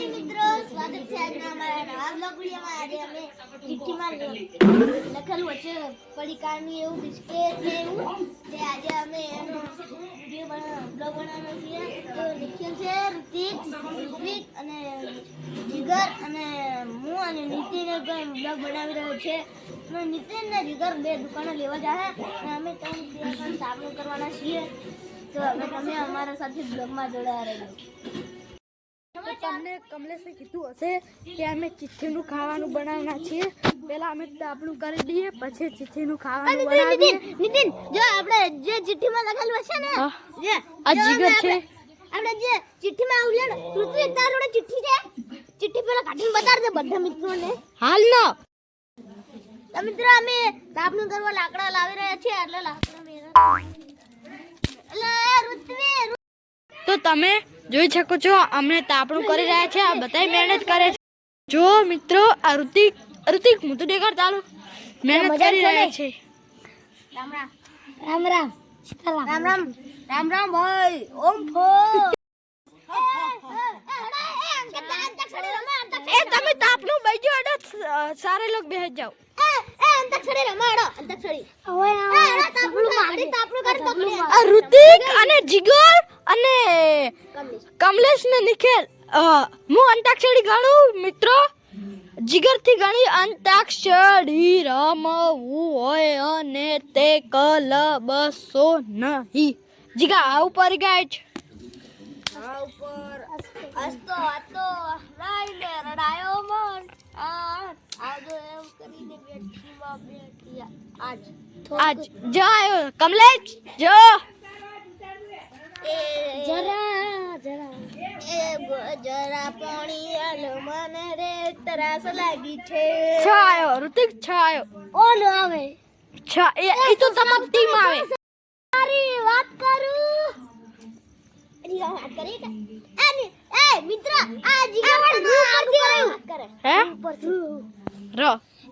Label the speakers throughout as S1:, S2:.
S1: મિત્રો, સ્વાગત છે આજના અમારા નવા આજે અમે ચિઠ્ઠીમાં લખેલું છે પડીકાનું એવું બિસ્કેટ ને તે આજે અમે એનો બ્લોગ બનાવવાનો છીએ તો લખ્યું છે, ઋતિક, ઋત્વિક અને જીગર અને હું અને નીતિન બ્લોગ બનાવી રહ્યો છે. અને જીગર બે દુકાનો લેવા જાય અને અમે ત્રણ દિવસ સામનો કરવાના છીએ. તો અમે તમે અમારા સાથે બ્લોગમાં જોડાયા રહેજો.
S2: તો તમને કમલેશે કીધું હશે કે અમે ચીઠીનું ખાવાનું બનાવવાના છીએ. પહેલા અમે આપણું કરી દઈએ પછી ચીઠીનું ખાવાનું બનાવીએ.
S1: નીતિન જો આપણે જે ચિઠ્ઠીમાં લખેલું હશે ને જે
S2: આ જીગર છે.
S1: આપણે જે ચિઠ્ઠીમાં આવું ને પૃથ્વી તાર જોડે ચિઠ્ઠી છે. ચિઠ્ઠી પેલા કાઢીને બતાડજે બધા મિત્રોને.
S2: હાલ ના
S1: મિત્રો અમે તાપનું કરવા લાકડા લાવી રહ્યા છીએ એટલે લાકડા એટલે ઋત્વી
S2: તો તમે? જોઈ શકો છો અમે તાપણું કરી રહ્યા છે આ બધા મહેનત કરે છે. જો મિત્રો આ ઋતિક ઋતિક હું તો દેખાડ તારું મહેનત કરી રહ્યા છે.
S1: રામ રામ. રામ રામ. રામ રામ. રામ રામ ભાઈ. ઓમ ફો.
S2: એ તમે તાપનું બેજો એટલે સારે લોક બેસી જાઓ. આ ઋતિક અને જીગર અને કમલેશ ને નિખિલ હું અંતાક્ષરી ગણું મિત્રો. જીગરથી ગણી અંતાક્ષરી રમવું હોય અને તે કલ બસો નહીં. જીગા આ ઉપર ગાય છે. આ ઉપર આજ આજ જો કમલેશ જો.
S1: જરા જરા એ જરા પાણી આલો મને રે તરાસ લાગી છે.
S2: છ આયો ઋતિક છ આયો
S1: ઓન આવે.
S2: છ એ એ તો તમારી ટીમ આવે.
S1: સારી વાત કરું. વાત કરી કે? એ એ મિત્ર આ જીગર વાત કરે.
S2: હે?
S1: ઉપર
S2: ર.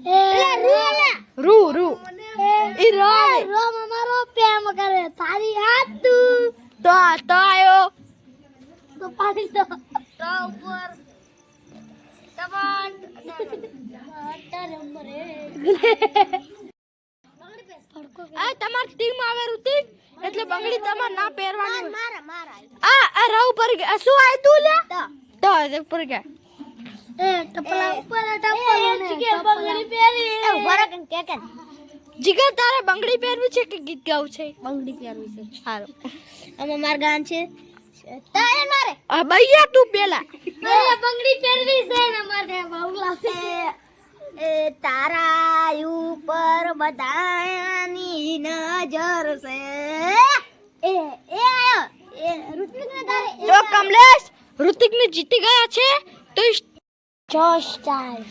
S1: એ રૂ
S2: રૂ. રૂ ઈ ર.
S1: રોમ અમારો પ્રેમ કરે. તારી હાથ. તું
S2: તો તો આયો.
S1: તો પાડી તો ઉપર.
S2: તમારી ટીમ આવે ઋતિક. એટલે બંગડી તમાર ના પહેરવાની
S1: મારા મારા
S2: આ આ ર ઉપર ગયા. શું આય તું. લે
S1: તો
S2: તો ઉપર ગયા.
S1: એ ટપલા ઉપર ટપલા. ને બંગડી પહેરી. એ ઊભા કે કે
S2: જીગર તારે બંગડી પહેરવી છે કે ગીત ગાવું છે?
S1: બંગડી પહેરવી છે.
S2: સારું.
S1: આમાં માર ગાન છે. તારે મારે?
S2: આ બૈયા તું પેલા.
S1: મારે બંગડી પહેરવી છે ને મારે બાવલા છે. એ તારા ઉપર બધાની નજર છે. એ એ આયો. એ ઋતિક ને તારે
S2: જો કમલેશ ઋતિક ને જીતી ગયા છે તો
S1: જોશ
S2: સ્ટાઇલ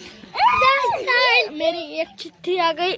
S2: જોશ સ્ટાઇલ
S1: મેરી એક ચિઠ્ઠી આ ગઈ.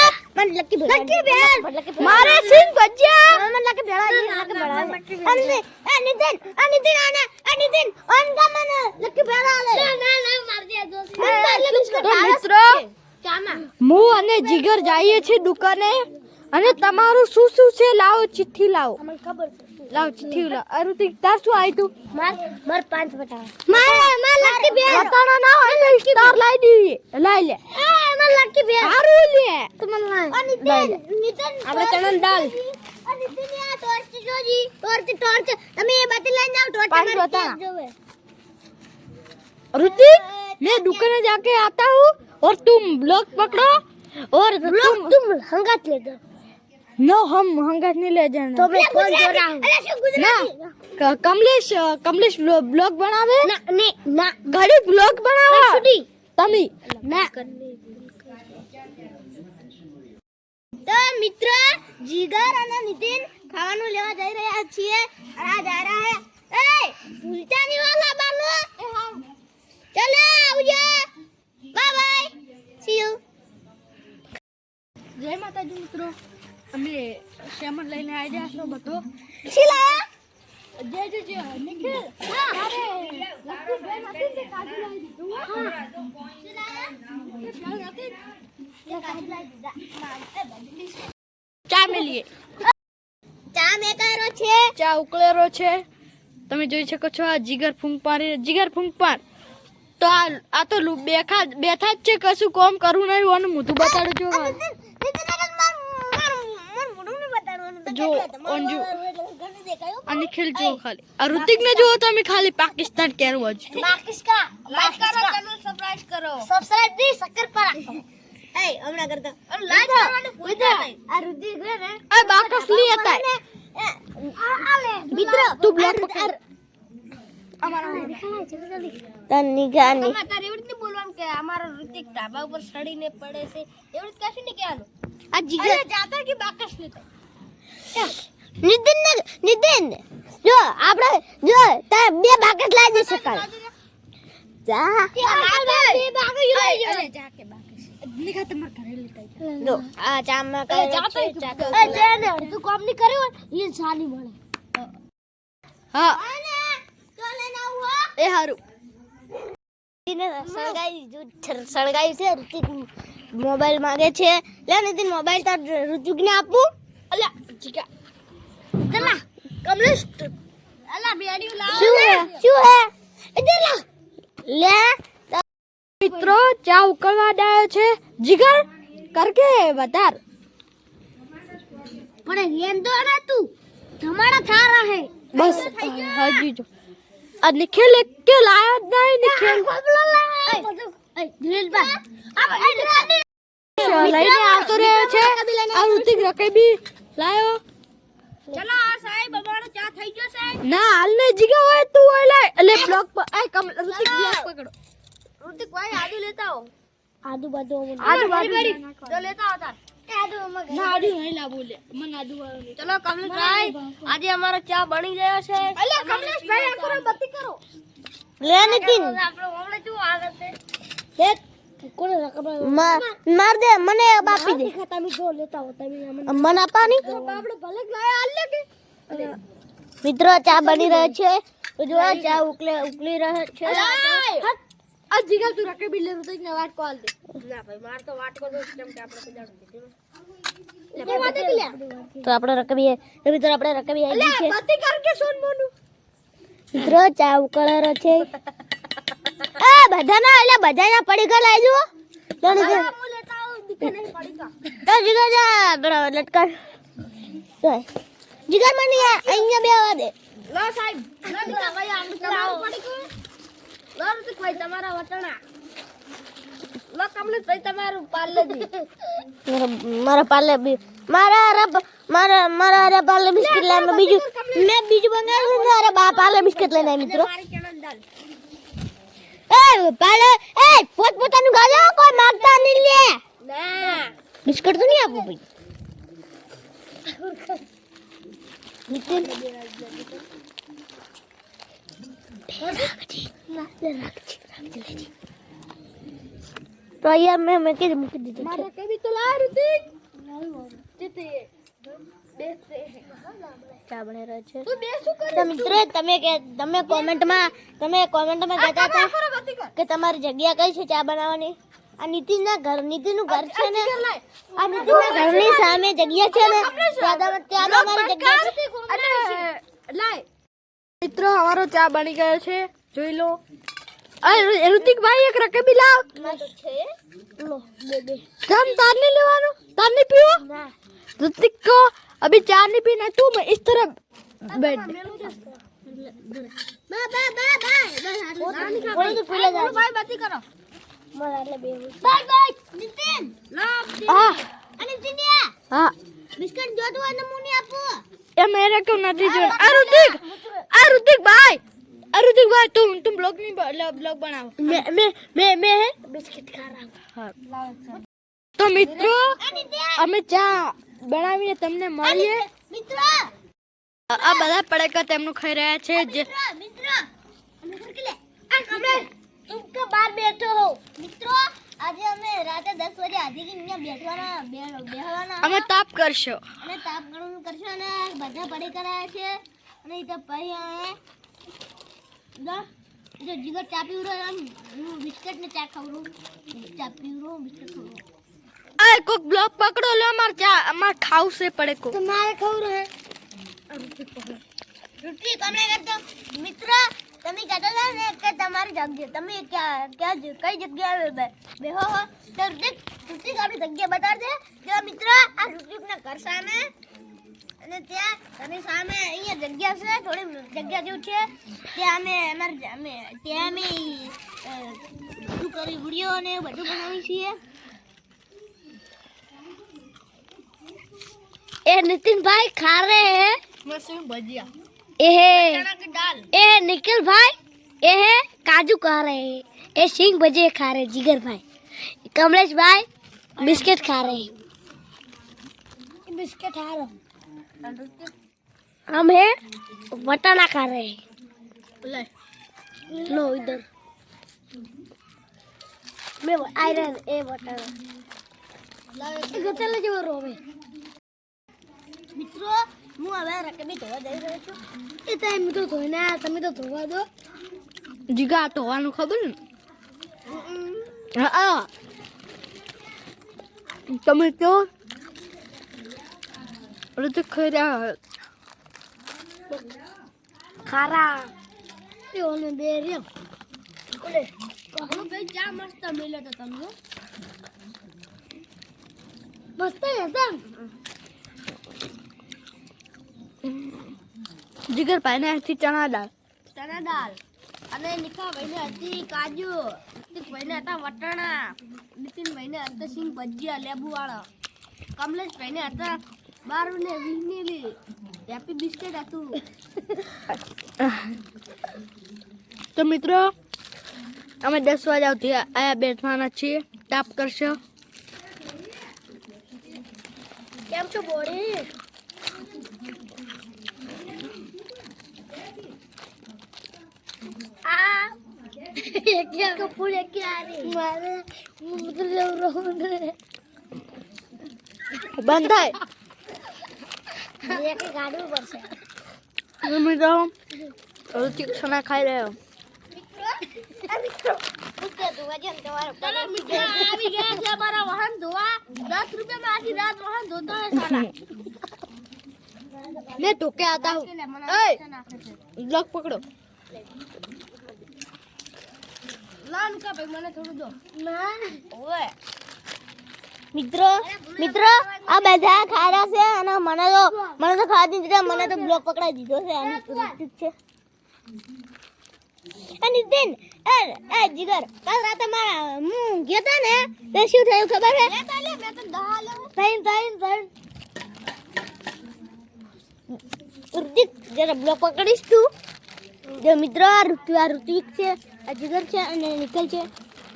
S1: મને લકી ભેળ લકી ભેળ.
S2: મારે સિંગ ભજીયા.
S1: મને લકી ભેળ લકી ભેળ અને એ નિતિન આ નિતિન આને આ નિતિન ઓન કા લકી ભેળ આલે. ના ના માર દે દોસ્ત. મને એટલે બિસ્કટ
S2: તો મિત્રો. હું અને જીગર જઈએ છીએ દુકાને. અને તમારું શું શું છે? લાવો ચિઠ્ઠી લાવો.
S1: મને ખબર છે.
S2: લાવો ચિઠ્ઠી લાવો. આ ઋતિક તાર શું તું?
S1: માર માર પાંચ વટાણા મારે માર લકી ભેળ.
S2: વટાણા ના હોય તો લાઈ લાવી લાઈ લે.
S1: લાય નિતિન નિતિન
S2: આપણે ચણાની દાળ.
S1: આ નિતિન આ ટોર્ચ જોજી ટોર્ચ ટોર્ચ તમે એ બાતી લઈને જાઓ ટોર્ચ
S2: પાંચ
S1: મારી
S2: વટાણા.
S1: ત્યાં જોવે
S2: ऋतिक मैं दुकान जाके आता हूँ और तुम ब्लॉक पकड़ो और
S1: लोग
S2: तुम
S1: तुम हंगात ले दो
S2: नो हम हंगात नहीं ले जाना
S1: तो मैं फोन कर रहा हूं अरे શું ગુજરાતી
S2: क- कमलेश कमलेश ब्लॉग बनावे
S1: ના ને ના
S2: घड़ी ब्लॉग बनावा
S1: છૂટી
S2: तमी
S1: ના તો મિત્ર જીગર અને નીતિન ખાવાનું લેવા જઈ રહ્યા છીએ. અને આ જા રહ્યા હે. એ ભૂલતા નહીં વાલા બાલો ચલો આવજો. બાય બાય સી યુ
S2: જય માતાજી મિત્રો. અમે શ્યામર લઈને આવ્યા છો બધો.
S1: શીલા
S2: જય જય જય. નિખિલ અરે લક્ષ્મી બેન હતી ને તે કાજુ લાવી દીધું. હા. ચા મેલીએ.
S1: ચા મેકરો છે.
S2: ચા ઉકળેરો છે. તમે જોઈ શકો છો આ જીગર ફૂંકપાર જીગર ફૂંકપાર તો આ આ તો લુ- બેઠા બેઠા જ છે કશું કોમ કરવું નહીં હોવાનું મોઢું બતાડું છું. જો, અંજુ. આ નિખિલ જો. ખાલી આ ઋતિક ને જુઓ તમે ખાલી પાકિસ્તાન કેરું હજુ પાકિસ્તાન
S1: લાઈક કરો સબસ્ક્રાઇબ કરો. સબસ્ક્રાઇબ એ હમણાં કરતા. લાઈક કરવાનું ભૂલતા નહીં આ રુધિર છે ને
S2: આ બાકસ લી હતા
S1: મિત્ર
S2: તું બ્લોક પકડ.
S1: તન્ની ગાની
S3: તારે એવી રીતે બોલવાનું કે અમારો ઋતિક ઢાબા ઉપર સડીને પડે છે? એવી રીતે કશું નહીં કહેવાનું.
S1: આ જીગર
S2: જાતા કે બાકસ લેતા
S1: નિતિન ને નિતિન જો આપણે જો તાર બે બાકસ લાવી દે સકાળ જા. બે બાકસ
S2: અરે જા કે બાકસ તમાર ઘરે લેતા જા.
S1: જો આ ચામાં કરે
S2: ય
S1: એ જેને અડધું કામ નહીં કર્યું એ સાની મળે.
S2: હા.
S1: તો લઈને આવું
S2: એ હારું.
S1: એને સળગાઈ દીધું સળગાઈ છે ઋતિક મોબાઈલ માંગે છે. લે નીતિન મોબાઈલ તાર આપું.
S2: અલ્યા જીગા
S1: ચલા. કમલેશ
S3: અલા બેડિયું લાવ.
S1: શું હે? શું હે? ઇધર લા લે.
S2: મિત્રો ચા ઉકળવા ડાયો છે. જીગર કરકે વધાર.
S1: પણ રેન ના તું તમારા થારા હે.
S2: બસ. હાજી જો. આ નિખિલ કે લાયો જ નહીં નિખિલ. લઈને આવતો રહ્યો છે. આ ઋતિક રકેબી લાયો.
S3: ચલો આ સાહેબ અમારો ચા થઈ ગયો સાહેબ
S2: ના હાલ ને જીગા હોય તું હોય લાય એટલે બ્લોક પર આ કમ ઋતિક બ્લોક પકડો.
S3: ઋતિક ભાઈ આદુ લેતા આવો.
S1: આદુ બાદુ
S2: આદુ બાજુ
S3: તો લેતા આવો તાર.
S2: ના આદુ નહીં લાવો લે. મને આદુ વાળો નહીં.
S3: ચલો કમલેશભાઈ આજે અમારો ચા બની ગયો છે.
S2: અલ્યા કમલેશભાઈ આ કરો બત્તી કરો.
S1: લે નિતિન.
S3: આપણો મામલે શું આગળ છે?
S1: કોને માર દે મને બાપી દે.
S2: તમે જો લેતા હો તમે
S1: મને આપવાની
S2: આપણે ભલે લાયા હાલ કે.
S1: મિત્રો ચા બની રહ્યો છે. જો ચા ઉકલે ઉકલી રહ્યો છે.
S2: આ જીગા તું રકે લે ઋતિક ને વાત કોલ દે.
S3: ના ભાઈ માર તો વાટકો દો કેમ કે આપણે તો દીધું
S2: કે વાત કે
S1: તો આપણે રકબી તો મિત્રો આપણે રકબી આવી છે.
S2: પતિ કર કે સોન મોનુ.
S1: મિત્રો ચા ઉકળે છે. એ બધાના એટલે બધાના પડીકા લાવી દો તો નીચે-
S3: હું લેતા આવું દીકરા નહીં પડી કા
S1: તો જીગર જા બરાબર લટકર તો જીગર મને અહીંયા બેવા દે.
S3: લો સાહેબ લો દીકરા ભાઈ આમ કરાવ પડી ગયું ઋતિક ભાઈ તમારા વટણા લો કમલેશભાઈ તમારું પાર્લેજી
S1: મારા મારા પાર્લે બી મારા રબ મારા મારા રે પાર્લે બિસ્કિટ લાવીને બીજું મેં બીજું બનાવ્યું છે અરે બા પાર્લે બિસ્કિટ લઈને આવી મિત્રો. એ પાર્લે એ પોત પોતાનું ગાજો કોઈ માંગતા નહીં લે.
S3: ના.
S1: બિસ્કિટ તો નહીં આપવું ભાઈ. તો અહીંયા મેં મેં કીધું મૂકી દીધું
S2: મારા રકેબી તો લાયા ઋતિક જીતે
S1: ચા બની રહ્યો છે.
S2: તું બે શું કરે
S1: તો મિત્રો તમે કે તમે કોમેન્ટમાં તમે કોમેન્ટમાં કહેતા હતા કે તમારી જગ્યા કઈ છે ચા બનાવવાની? આ નીતિનના ઘર નીતિનનું ઘર છે ને? આ નીતિનના ઘરની સામે જગ્યા છે ને? ત્યાં ત્યાં તમારી જગ્યા છે.
S2: મિત્રો અમારો ચા બની ગયો છે. જોઈ લો. અરે ઋતિકભાઈ એક રકેબી લાવ તમ તાર નહીં લેવાનું તાર નહીં પીવો ऋतिक को अभी चाय नहीं पीना तू मैं इस तरह बैठ
S1: બા બા બા બા બોલો તો ભૂલે જાય
S3: ભાઈ બતી કરો
S1: મારા એટલે બે બાય બાય નીતિન
S3: લો
S2: हाँ
S1: અને જીનિયા
S2: हाँ
S1: બિસ્કટ જોતું હોય તો મુની આપો
S2: ये मेरे को नहीं जो आ ऋतिक आ ऋतिक भाई आ ऋतिक भाई तुम तुम ब्लॉग नहीं ब्लॉग बनाओ
S1: मैं मैं मैं मैं है બિસ્કિટ ખા રહા
S2: हाँ તો મિત્રો અમે ચા બનાવીને તમને મળીએ
S1: મિત્રો
S2: આ બધા પડેકા તેમનું ખાઈ રહ્યા છે જે
S1: मित्र मित्र अंदर के ले आ कमरे तुम का बाहर बैठे हो मित्रों આજે અમે રાતે દસ વાગે આધી અહીંયા બેઠવાના બે- બેહવાના
S2: અમે તાપ કરશો
S1: અને તાપ ગરમ કરશો અને બધા પડી કરાયા છે અને એ તો પછી અમે જો જો જીગર ચા પીવડો હું બિસ્કટ ને ચા ખવડું ચા પીવડું બિસ્કટ ખવડું
S2: આ કોક બ્લોક પકડો લે માર ચા અમાર છે પડે કો
S1: તમારે ખવડું હે રૂટી તમને કહેતો મિત્ર તમે કહેતા હતા ને કે તમારી જગ્યા તમે ક્યાં ક્યાં જ- કઈ જગ્યાએ બે- બેહો હો તો રૂટી રૂટી આપણી જગ્યા બતાડજે જો મિત્ર આ રૂટીકના ઘર સામે અને ત્યાં તમે સામે અહીંયા જગ્યા છે થોડી જગ્યા જેવું છે ત્યાં અમે અમારે અમે ત્યાં અમે અ, બધું કરી વિડીયો ને બધું બનાવી છીએ
S3: એ નીતિનભાઈ ખા રહે હે
S2: મસી ભજીયા
S3: એ હે
S2: ચણા की दाल
S3: ए निखिल भाई ये है काजू खा रहे हैं ये सिंह भजे खा रहे हैं जिगर भाई कमलेश भाई बिस्किट खा रहे हैं बिस्किट खा रहे हम है बटाना खा रहे हैं
S2: ले
S3: लो इधर मैं आयरन ए बटाना चले जाओ रोवे
S1: મિત્રો હું હવે રકમી ધોવા જઈ રહ્યો છું
S3: એ ટાઈમ તો ધોઈને આયા તમે તો ધોવા દો
S2: જીગા તો હોવાનું ખબર ને હા તમે કહો ઓલે તો ખરા
S3: ખારા એ ઓને બે રહ્યો ઓલે કહો ભાઈ ચા મસ્ત મિલે તો તમને મસ્ત હતા
S2: જીગર ભાઈને આથી ચણા દાળ
S3: ચણા દાળ અને નિકા ભાઈને હતી કાજુ નીતિક ભાઈને હતા વટાણા નીતિન ભાઈને હતા સિંગ ભજીયા લેબુ વાળા કમલેશ ભાઈને હતા બાર ને વીસની હેપી બિસ્કિટ હતું
S2: તો મિત્રો અમે દસ વાગ્યાથી આયા બેઠવાના છીએ તાપ કરશો
S3: કેમ છો બોડી આ કપૂર એક આ રહી મારે મતલબ રહું ને
S2: બંધ થાય
S3: એક ગાડવું પડશે
S2: તો મિત્રો રુચિક છણા ખાઈ રહ્યો.
S3: ચલો મિત્રો આવી ગયા છે અમારા વાહન ધોવા. દસ રૂપિયામાં આખી રાત વાહન ધોતો હોય સાલા.
S2: મેં ધોકે આતા હું. બ્લોક પકડો.
S3: લાન કા ભાઈ મને થોડું દો.
S1: ઓવે મિત્રો મિત્રો આ બધા ખારા છે અને મને તો મને તો ખાવા દીધા મને તો બ્લોક પકડાઈ દીધો છે. અને છે. નિતિન એ એ જીગર કાલ રાતે મારા હું ગયો ને તે શું થયું ખબર છે? થઈને ઋતિક જરા બ્લોક પકડીશ તું જો મિત્રો આ ઋતુ આ ઋતિક છે આ જીગર છે અને નિકલ છે.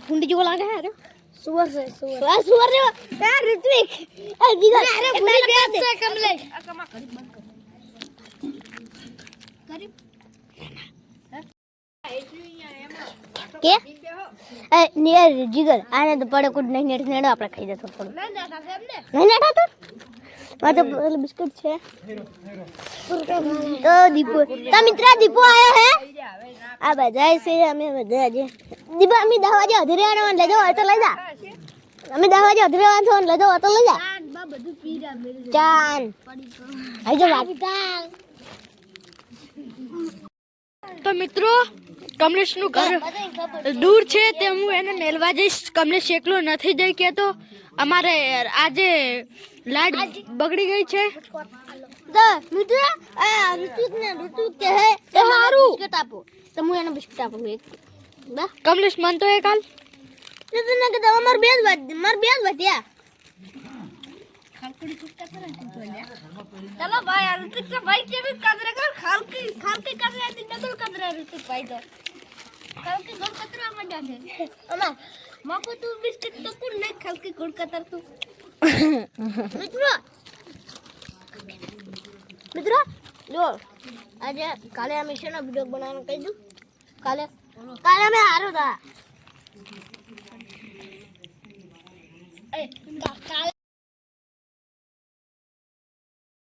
S1: ગુંડી જેવો લાગે છે
S3: સુવર છે સુવર.
S1: આ સુવર રે આ ઋત્વિક. આ જીગર
S3: અરે ભૂલી ગયા છે? કમલે આ કમા. કરી બંધ કર કરી
S1: કે? એ નિયર જીગર. આને તો પડે કુડ નહીં નેડ નેડો આપણે ખાઈ જતો થોડું
S3: નહીં ના એમ ને
S1: નહીં તો પેલું બિસ્કુટ છે. તો દીપો, તો મિત્ર, દીપો આવ્યો હે? આ બધા છે, અમે બધા આજે દીપા, અમે દસ વાગે અધરે આવવાનું લેજો હોય તો લઈ જા. અમે દસ વાગે અધરે આવવાનું લેજો તો લઈ જા.
S3: મેરે
S1: ચાન જો વાત.
S2: તો મિત્રો કમલેશનું ઘર દૂર છે તે હું એને મેળવા જઈશ. કમલેશ એકલો નથી જઈ કહેતો. અમારે આજે લાઈટ બગડી ગઈ છે. કમલેશ મન તો એ કાલ
S1: મારે બે જ મારે બે જ વધ્યા
S3: ચલો ભાઈ ઋતિક ભાઈ કેવી કદરે કર? ખાલકી ખાલકી કદરે ડબલ કદરે ઋતિક ભાઈ તો. કારણ કે ગોળ કતરવા માંડ્યા છે?
S1: અમાર
S3: માકો તું બિસ્કિટ તો કોણ નાખ કારણ કે ગોળ કતર તું
S1: મિત્રો મિત્રો, જો, આજે કાલે અમે છે ને વીડિયો બનાવવાનું કહી દઉં? કાલે કાલે અમે હારો હતા
S3: કાલે